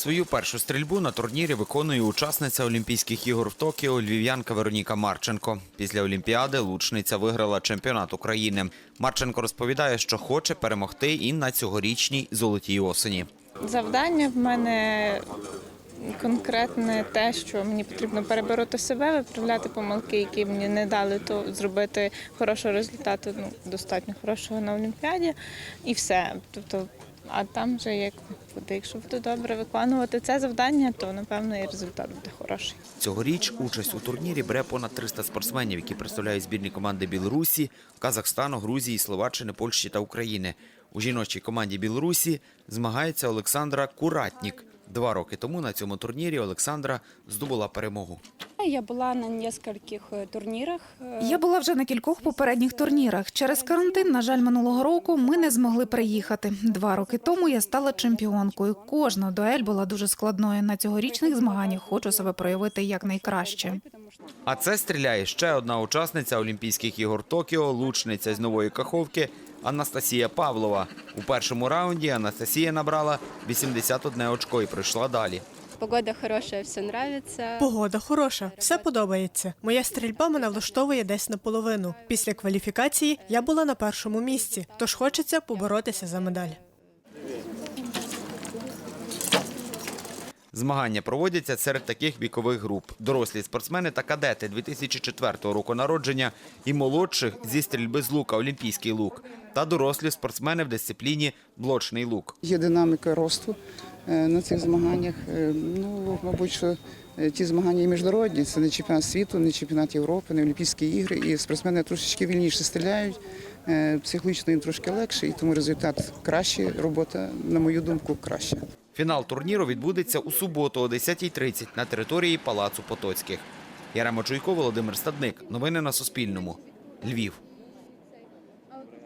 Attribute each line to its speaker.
Speaker 1: Свою першу стрільбу на турнірі виконує учасниця Олімпійських ігор в Токіо львів'янка Вероніка Марченко. Після Олімпіади лучниця виграла чемпіонат України. Марченко розповідає, що хоче перемогти і на цьогорічній золотій осені.
Speaker 2: Завдання в мене конкретне те, що мені потрібно перебороти себе, виправляти помилки, які мені не дали, то зробити хорошого результату, ну достатньо хорошого на Олімпіаді, і все. Тобто, а там вже як буде. Якщо буду добре виконувати це завдання, то напевно і результат буде хороший.
Speaker 1: Цьогоріч участь у турнірі бере понад 300 спортсменів, які представляють збірні команди Білорусі, Казахстану, Грузії, Словаччини, Польщі та України. У жіночій команді Білорусі змагається Олександра Куратнік. Два роки тому на цьому турнірі Олександра здобула перемогу.
Speaker 3: Я була на нескольких э, турнірах. э,
Speaker 4: Я була вже на кількох попередніх турнірах. Через карантин, на жаль, минулого року ми не змогли приїхати. Два роки тому я стала чемпіонкою. Кожна дуель була дуже складною. На цьогорічних змаганнях хочу себе проявити якнайкраще.
Speaker 1: А це стріляє ще одна учасниця Олімпійських ігор Токіо, лучниця з нової каховки Анастасія Павлова. У першому раунді Анастасія набрала 81 очко і пройшла далі.
Speaker 3: Погода хороша, все нравится.
Speaker 5: Погода хороша, все подобається. Моя стрільба мене влаштовує десь наполовину. Після кваліфікації я була на першому місці, тож хочеться поборотися за медаль.
Speaker 1: Змагання проводяться серед таких вікових груп: дорослі спортсмени та кадети 2004 року народження і молодших зі стрільби з лука Олімпійський лук та дорослі спортсмени в дисципліні блочний лук.
Speaker 6: Є динаміка росту е, на цих змаганнях. Е, Ну, мабуть, що е, ті змагання і міжнародні. Це не чемпіонат світу, не чемпіонат Європи, не Олімпійські ігри. І спортсмени трошечки вільніше стріляють, психологічно їм трошки легше, і тому результат кращий, робота, на мою думку, краща.
Speaker 1: Фінал турніру відбудеться у суботу о 10.30 на території Палацу Потоцьких. Ярема Чуйко, Володимир Стадник. Новини на Суспільному. Львів.